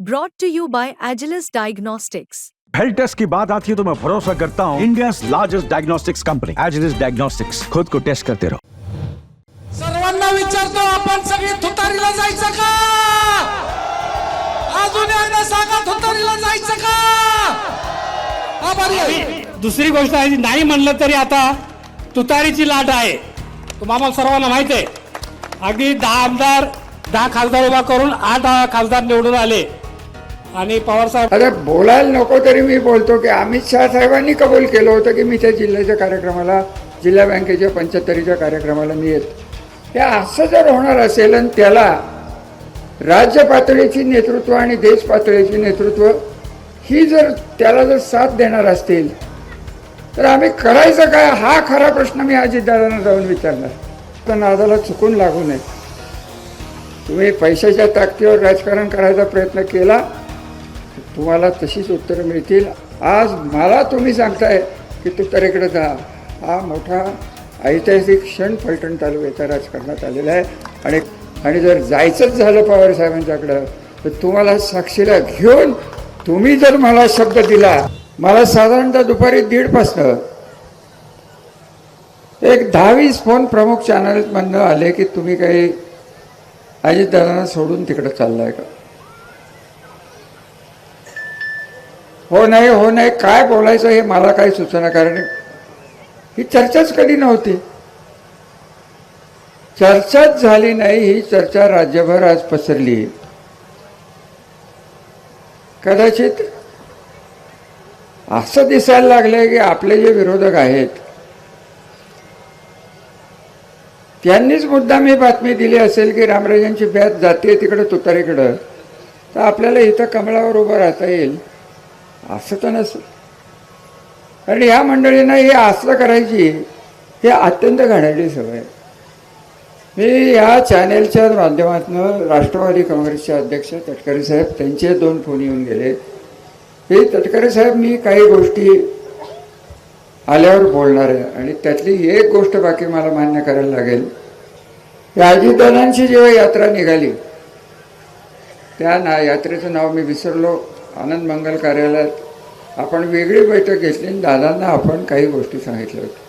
Brought to you by Agilus Diagnostics. Health test की बात आती है तो मैं भरोसा करता हूँ India largest diagnostics company Agilus diagnostics खुद को टेस्ट करते रहो सर्वांना विचारतो आपण सगळे थुतारीला जायचं का? अजून एकदा सांगा थुतारीला जायचं का? आभारी आहे. दुसरी गोष्ट आहे नाही म्हणलं तरी आता तुतारीची लाट आहे. तुम्हाला सर्वांना माहीत आहे. अगदी दहा आमदार दहा खासदार उभा करून आठ खासदार निवडून आले. आणि पवार साहेब अरे बोलायला नको तरी मी बोलतो की अमित शहा साहेबांनी कबूल केलं होतं की मी त्या जिल्ह्याच्या कार्यक्रमाला जिल्हा बँकेच्या पंच्याहत्तरीच्या कार्यक्रमाला मी येत. हे असं जर होणार असेल आणि त्याला राज्य पातळीची नेतृत्व आणि देश पातळीची नेतृत्व ही जर त्याला जर साथ देणार असतील तर आम्ही करायचं काय? हा खरा प्रश्न मी अजितदादांना जाऊन विचारणार. तर नादाला चुकून लागू नये. तुम्ही पैशाच्या ताकदीवर राजकारण करायचा प्रयत्न केला तुम्हाला तशीच उत्तरं मिळतील. आज मला तुम्ही सांगताय की तू तरेकडे जा. हा मोठा ऐतिहासिक क्षण फलटण तालुक्याच्या राजकारणात आलेला आहे. आणि आणि जर जायचंच झालं पवार साहेबांच्याकडं तर तुम्हाला साक्षीला घेऊन तुम्ही जर मला शब्द दिला मला साधारणतः दुपारी दीडपासनं एक दहावीस फोन प्रमुख चॅनलमधनं आले की तुम्ही काही अजितदादांना सोडून तिकडं चाललाय का? हो नाही हो नाही काय बोलायचं हे मला काही सूचना कारण ही चर्चाच कधी नव्हती. चर्चाच झाली नाही ही चर्चा राज्यभर आज पसरली. कदाचित असं दिसायला लागलंय की आपले जे विरोधक आहेत त्यांनीच मुद्दाम ही बातमी दिली असेल की रामराजांची बॅत जाते तिकडं तुतारीकडं तर आपल्याला इथं कमळावर उभं राहता येईल. असं तर नसतं. कारण ह्या मंडळींना हे असं करायची हे अत्यंत घाणेरडी सवय मी या चॅनेलच्या माध्यमातून राष्ट्रवादी काँग्रेसचे अध्यक्ष तटकरे साहेब त्यांचे दोन फोन येऊन गेले. हे तटकरे साहेब मी काही गोष्टी आल्यावर बोलणार आहे. आणि त्यातली एक गोष्ट बाकी मला मान्य करायला लागेल. या अजितदादांची जेव्हा यात्रा निघाली त्या ना यात्रेचं नाव मी विसरलो. आनंद मंगल कार्यालयात आपण वेगळी बैठक घेतली आणि दादांना आपण काही गोष्टी सांगितल्या होत्या.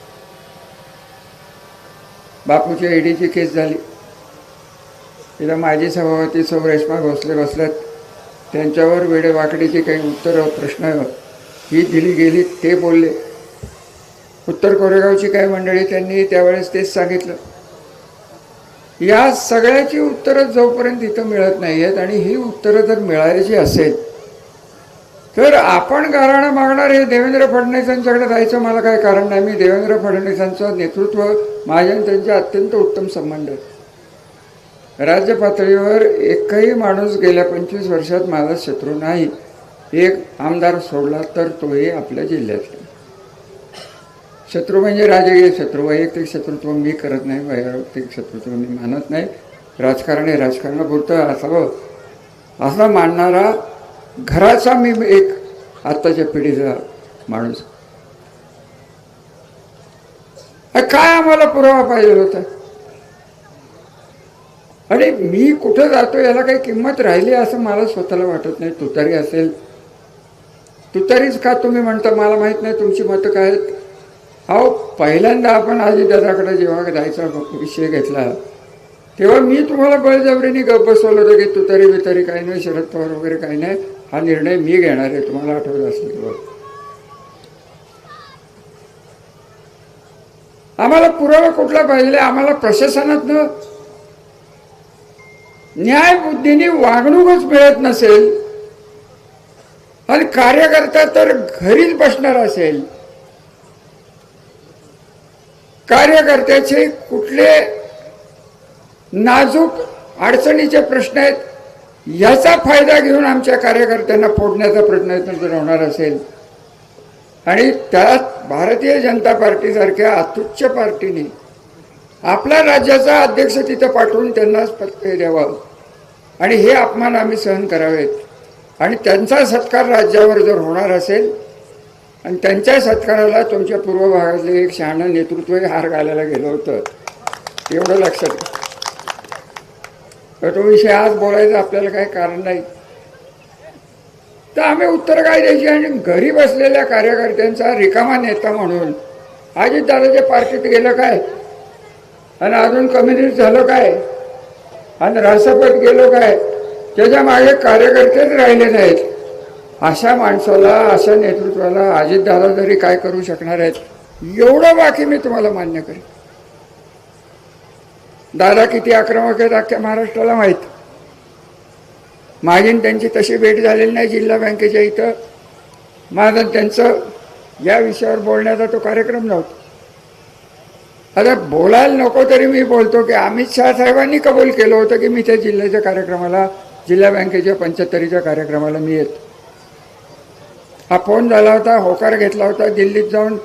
बापूच्या ईडीची केस झाली. तिला माजी सभापती सौ रेश्मा भोसले बसल्यात त्यांच्यावर वेडेवाकडीची काही उत्तरं प्रश्न ही दिली गेली ते बोलले. उत्तर कोरेगावची काही मंडळी त्यांनी त्यावेळेस तेच सांगितलं. या सगळ्याची उत्तरं जोपर्यंत इथं मिळत नाही आहेत आणि ही उत्तरं जर मिळायची असेल तर आपण गाराणं मागणार हे देवेंद्र फडणवीसांच्याकडे जायचं मला काही कारण नाही. मी देवेंद्र फडणवीसांचं नेतृत्व माझ्या आणि त्यांचे अत्यंत उत्तम संबंध आहेत. राज्य पातळीवर एकही माणूस गेल्या पंचवीस वर्षात माझा शत्रू नाही. एक आमदार सोडला तर तोही आपल्या जिल्ह्यातला शत्रू म्हणजे राजकीय शत्रू वैयक्तिक शत्रुत्व मी करत नाही वैयक्तिक शत्रुत्व मी मानत नाही. राजकारण हे राजकारणापुरतं असावं. असं मानणारा घराचा मी एक आत्ताच्या पिढीचा माणूस. काय आम्हाला पुरावा पाहिजे होता? आणि मी कुठं जातो याला काही किंमत राहिली असं मला स्वतःला वाटत नाही. तुतारी असेल. तुतारीच का तुम्ही म्हणता? मला माहीत नाही तुमची मतं काय आहेत. अहो पहिल्यांदा आपण दादाकडे जेव्हा जायचा विषय घेतला तेव्हा मी तुम्हाला बळजबरीने गप बसवलं होतं की तुतारी बितारी काही नाही शरद पवार वगैरे काही नाही. हा निर्णय मी घेणार आहे तुम्हाला आठवत असेल किंवा आम्हाला पुरावा कुठला पाहिजे? आम्हाला प्रशासनातनं न्यायबुद्धीने वागणूकच मिळत नसेल आणि कार्यकर्ता तर घरीच बसणार असेल कार्यकर्त्याचे कुठले नाजूक अडचणीचे प्रश्न आहेत याचा फायदा घेऊन आमच्या कार्यकर्त्यांना फोडण्याचा प्रयत्न जर होणार असेल. आणि त्यात भारतीय जनता पार्टीसारख्या अतुच्च पार्टीने आपल्या राज्याचा अध्यक्ष तिथं पाठवून त्यांनाच पत्ते द्यावं. आणि हे अपमान आम्ही सहन करावेत. आणि त्यांचा सत्कार राज्यावर जर होणार असेल आणि त्यांच्या सत्काराला तुमच्या पूर्व भागातले एक शहाणं नेतृत्वही हार घालायला गेलं होतं. एवढं लक्षात तर तो विषय आज बोलायचं आपल्याला काही कारण नाही. तर आम्ही उत्तर काय द्यायची आणि घरी बसलेल्या कार्यकर्त्यांचा रिकामा नेता म्हणून अजितदादाच्या पार्टीत गेलं काय? आणि अजून कम्युनिस्ट झालं काय? आणि राष्ट्रपत गेलो काय? त्याच्यामागे कार्यकर्तेच राहिले नाहीत. अशा माणसाला अशा नेतृत्वाला अजितदादा तरी काय करू शकणार आहेत? एवढं बाकी मी तुम्हाला मान्य करेन. दादा किती आक्रमक आहेत अख्ख्या महाराष्ट्राला माहीत. माझी त्यांची तशी भेट झालेली नाही जिल्हा बँकेच्या इथं. माझं त्यांचं या विषयावर बोलण्याचा तो कार्यक्रम नव्हता. आता बोलायला नको तरी मी बोलतो की अमित शहा साहेबांनी कबूल केलं होतं की मी त्या जिल्ह्याच्या कार्यक्रमाला जिल्हा बँकेच्या पंच्याहत्तरीच्या कार्यक्रमाला मी येतो. हा फोन झाला होता होकार घेतला होता. दिल्लीत जाऊन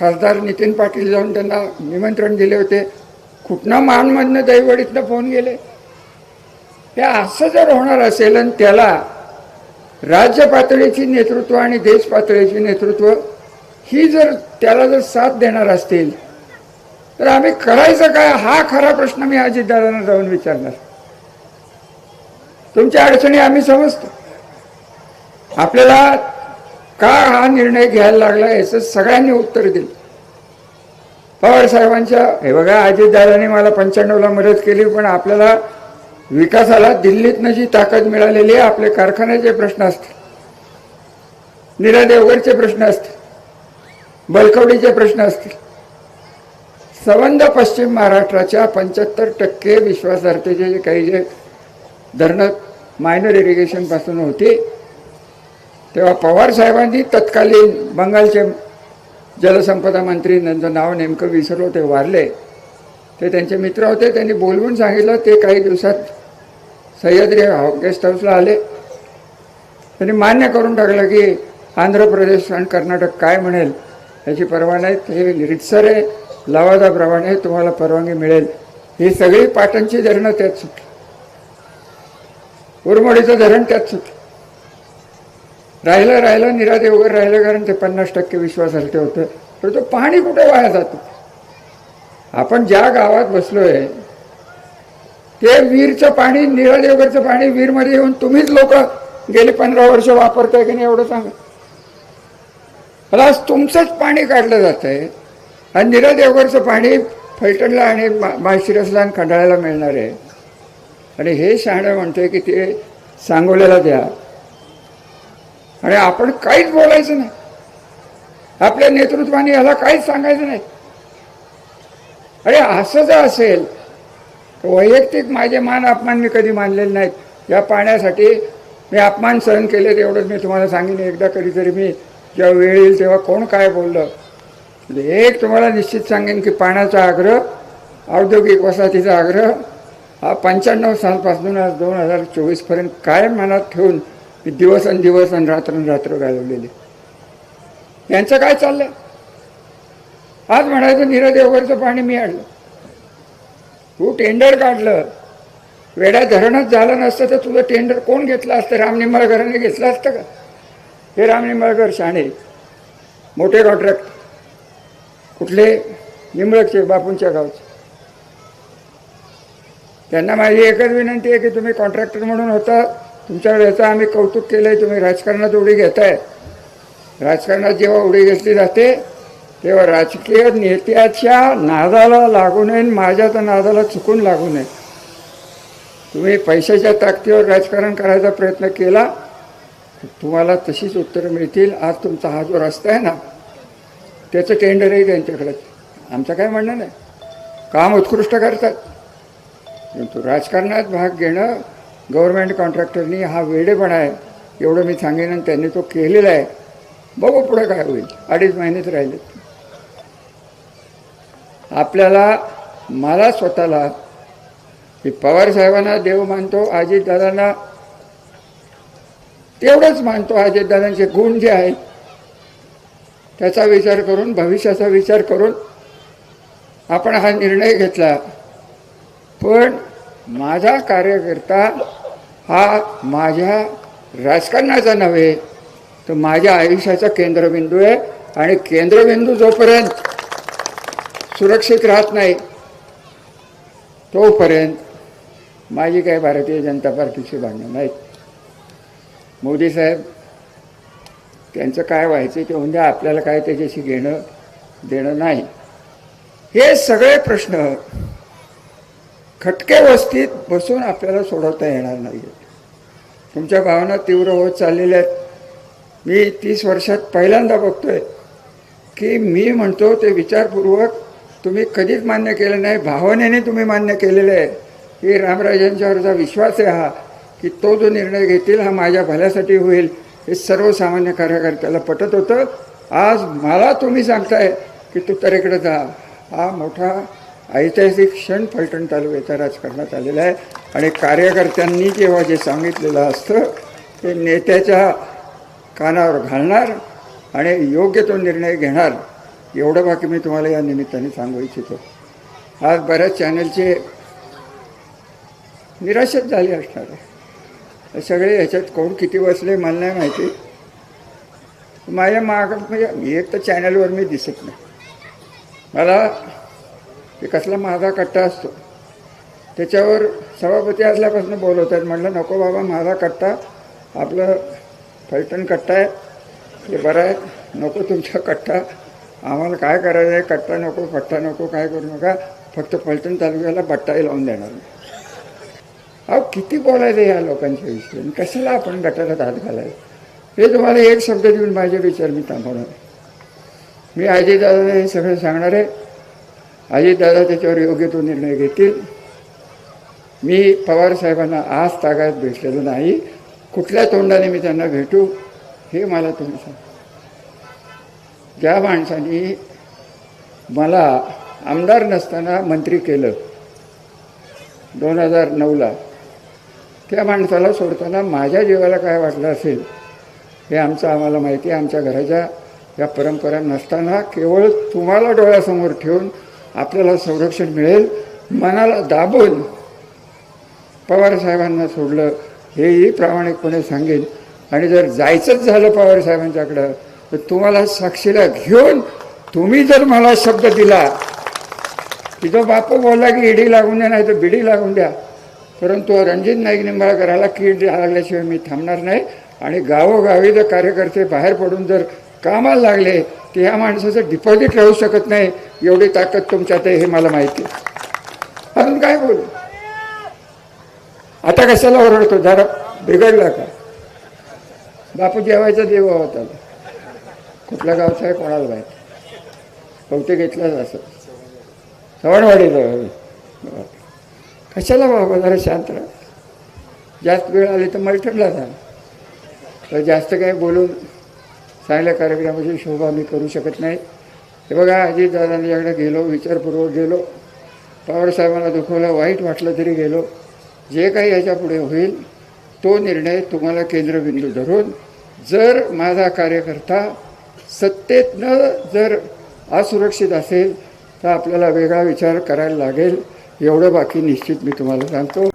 खासदार नितीन पाटील जाऊन त्यांना निमंत्रण दिले होते. कुठनं मानमधनं दैवडीतनं फोन गेले? हे असं जर होणार असेल आणि त्याला राज्य पातळीची नेतृत्व आणि देश पातळीची नेतृत्व ही जर त्याला जर साथ देणार असतील तर आम्ही करायचं काय? हा खरा प्रश्न मी अजितदारांना जाऊन विचारणार. तुमच्या अडचणी आम्ही समजतो. आपल्याला का हा निर्णय घ्यायला लागला याचं सगळ्यांनी उत्तर दिलं. पवार साहेबांच्या हे बघा अजितदादांनी मला पंच्याण्णवला मदत केली पण आपल्याला विकासाला दिल्लीतनं जी ताकद मिळालेली आहे आपले कारखान्याचे प्रश्न असतील. निरा देवगडचे प्रश्न असतील. बलकवडीचे प्रश्न असतील. संबंध पश्चिम महाराष्ट्राच्या पंच्याहत्तर टक्के विश्वासार्हतेचे जे काही जे धरणं मायनर इरिगेशनपासून होती तेव्हा पवार साहेबांनी तत्कालीन बंगालचे जलसंपदा मंत्री त्यांचं नाव नेमकं विसरलो ते वारले. ते त्यांचे मित्र होते त्यांनी बोलवून सांगितलं ते काही दिवसात सह्याद्री गेस्ट हाऊसला आले. त्यांनी मान्य करून टाकलं की आंध्र प्रदेश आणि कर्नाटक काय म्हणेल याची परवा नाही. हे रितसर आहे लवादाप्रमाणे तुम्हाला परवानगी मिळेल. ही सगळी पाटणची धरणं त्यात सुटली. उरमोडीचं धरण त्यात सुटलं. राहिलं राहिलं निराधे वगैरे राहिलं कारण ते पन्नास टक्के विश्वासार्हते होतं. तर तो पाणी कुठे वाया जातो? आपण ज्या गावात बसलोय ते वीरचं पाणी निरादेवगरचं पाणी वीरमध्ये येऊन तुम्हीच लोक गेले पंधरा वर्ष वापरताय की नाही एवढं सांगा. मला आज तुमचंच पाणी काढलं जात आहे आणि निरा देवघरचं पाणी फलटणला आणि मा- माळशिरसला आणि खंडाळ्याला मिळणार आहे. आणि हे शहाणं म्हणतोय की ते सांगोल्याला द्या. आणि आपण काहीच बोलायचं नाही. आपल्या नेतृत्वाने याला काहीच सांगायचं नाही. अरे असं जर असेल तर वैयक्तिक माझे मान अपमान मी कधी मानलेले नाहीत. या पाण्यासाठी मी अपमान सहन केले एवढंच मी तुम्हाला सांगेन एकदा कधीतरी मी जेव्हा वेळ येईल तेव्हा कोण काय बोललं? म्हणजे एक तुम्हाला निश्चित सांगेन की पाण्याचा आग्रह औद्योगिक वसाहतीचा आग्रह हा पंच्याण्णव सालपासून आज दोन हजार चोवीसपर्यंत कायम मनात ठेवून मी दिवस आणि दिवस आणि रात्र रात्र घालवलेले यांचं काय चाललं आज म्हणायचं नीरज देवघरचं पाणी मी आणलं. तू टेंडर काढलं. वेड्या धरणच झालं नसतं तर तुझं टेंडर कोण घेतलं असतं? राम निंबाळकरांनी घेतलं असतं का? हे राम निंबाळकर शाणे. मोठे कॉन्ट्रॅक्ट. कुठले? निंबळकचे बापूंच्या गावचे. त्यांना माझी एकच विनंती आहे की तुम्ही कॉन्ट्रॅक्टर म्हणून होता तुमच्याकडे याचं आम्ही कौतुक केलं आहे तुम्ही राजकारणात उडी घेताय. राजकारणात जेव्हा उडी घेतली जाते तेव्हा राजकीय नेत्याच्या नादाला लागू नये आणि माझ्या तर नादाला चुकून लागू नये. तुम्ही पैशाच्या ताकदीवर राजकारण करायचा प्रयत्न केला तुम्हाला तशीच उत्तरं मिळतील. आज तुमचा हा जो रस्ता आहे ना त्याचं टेंडरही त्यांच्याकडेच आमचं काय म्हणणं नाही. काम उत्कृष्ट करतात. परंतु राजकारणात भाग घेणं गव्हर्मेंट कॉन्ट्रॅक्टरनी हा वेडेपणा आहे एवढं मी सांगेन आणि त्यांनी तो केलेला आहे. बघू पुढे काय होईल. अडीच महिनेच राहिले. आपल्याला मला स्वतःला मी पवार साहेबांना देव मानतो अजितदादांना तेवढंच मानतो अजितदादांचे गुण जे आहेत त्याचा विचार करून भविष्याचा विचार करून आपण हा निर्णय घेतला. पण माझा कार्यकर्ता हा माझ्या राजकारणाचा नव्हे तर माझ्या आयुष्याचा केंद्रबिंदू आहे आणि केंद्रबिंदू जोपर्यंत सुरक्षित राहत नाही तोपर्यंत माझी काही भारतीय जनता पार्टीची भांडणं नाहीत. मोदी साहेब त्यांचं काय व्हायचं ते म्हणजे आपल्याला काय त्याच्याशी घेणं देणं नाही. हे सगळे प्रश्न खटके वस्तीत बसून आपल्याला सोडवता येणार नाही तुमच्या भावना तीव्र होत चाललेल्या आहेत. मी तीस वर्षात पहिल्यांदा बघतोय की मी म्हणतो ते विचारपूर्वक तुम्ही कधीच मान्य केलं नाही भावनेने तुम्ही मान्य केलेलं आहे. की रामराजांच्यावरचा विश्वास आहे हा की तो जो निर्णय घेतील हा माझ्या भल्यासाठी होईल हे सर्वसामान्य कार्यकर्त्याला पटत होतं. आज मला तुम्ही सांगताय की तू तरेकडे जा. हा मोठा ऐतिहासिक क्षण फलटण तालुक्याच्या राजकारणात आलेला आहे. आणि कार्यकर्त्यांनी जेव्हा जे सांगितलेलं असतं ते नेत्याच्या कानावर घालणार आणि योग्य तो निर्णय घेणार एवढं बाकी मी तुम्हाला या निमित्ताने सांगू इच्छितो. आज बऱ्याच चॅनलचे निराशच झाली असणार आहे. सगळे ह्याच्यात कोण किती बसले मला नाही माहिती. माझ्या माग म्हणजे एक तर चॅनलवर मी दिसत नाही. मला ते कसला माझा कट्टा असतो. त्याच्यावर सभापती असल्यापासून बोलवतात. म्हटलं नको बाबा माझा कट्टा आपलं फलटण कट्टा आहे. ते बरं आहे. नको तुमचा कट्टा. आम्हाला काय करायचं आहे? कट्टा नको पट्टा नको काय करू नका. फक्त फलटण तालुक्याला बट्टाही लावून देणार. अहो किती बोलायचं या लोकांच्या विषयी? आणि कशाला आपण गटाला हात घालायचं? हे तुम्हाला एक शब्द देऊन माझे विचार मी थांबवणार आहे. मी अजितदादा हे सगळं सांगणार आहे. अजितदादा त्याच्यावर योग्य तो निर्णय घेतील. मी पवार साहेबांना आज तागायत भेटलेलं नाही. कुठल्या तोंडाने मी त्यांना भेटू हे मला तुम्ही सांगा. ज्या माणसाने मला आमदार नसताना मंत्री केलं दोन हजार नऊला त्या माणसाला सोडताना माझ्या जीवाला काय वाटलं असेल हे आमचं आम्हाला माहिती आहे. आमच्या घराच्या या परंपरा नसताना केवळ तुम्हाला डोळ्यासमोर ठेवून आपल्याला संरक्षण मिळेल. मनाला दाबून पवार साहेबांना सोडलं हेही प्रामाणिकपणे सांगेन. आणि जर जायचंच झालं पवार साहेबांच्याकडं तर तुम्हाला साक्षीला घेऊन तुम्ही जर मला शब्द दिला की जो बापू बोलला की इडी लागून द्या नाही तर बिडी लागून द्या परंतु रणजित नाईक निंबाळकराला कीड लागल्याशिवाय मी थांबणार नाही. आणि गावोगावी जर कार्यकर्ते बाहेर पडून जर कामाला लागले की ह्या माणसाचं डिपॉझिट राहू शकत नाही. एवढी ताकद तुमच्यात आहे हे मला माहिती आहे. अजून काय बोलू? आता कशाला ओरडतो? जरा बिघडला का? बापू जेवायचा देव होता कुठल्या गावचा आहे कोणाला माहिती? बहुतेक घेतलाच असं. सवणवाडीचं कशाला बाबा जरा शांत राहा? जास्त वेळ आली तर मलठणला जा. तर जास्त काही बोलून चांगल्या कार्यक्रमाची शोभा मी करू शकत नाही. हे बघा अजितदादांच्याकडे गेलो विचारपूर्वक गेलो. पवारसाहेबांना दुखवलं वाईट वाटलं तरी गेलो. जे काही याच्यापुढे होईल तो निर्णय तुम्हाला केंद्रबिंदू धरून जर माझा कार्यकर्ता सत्तेतनं जर असुरक्षित असेल तर आपल्याला वेगळा विचार करायला लागेल. एवढं बाकी निश्चित मी तुम्हाला सांगतो.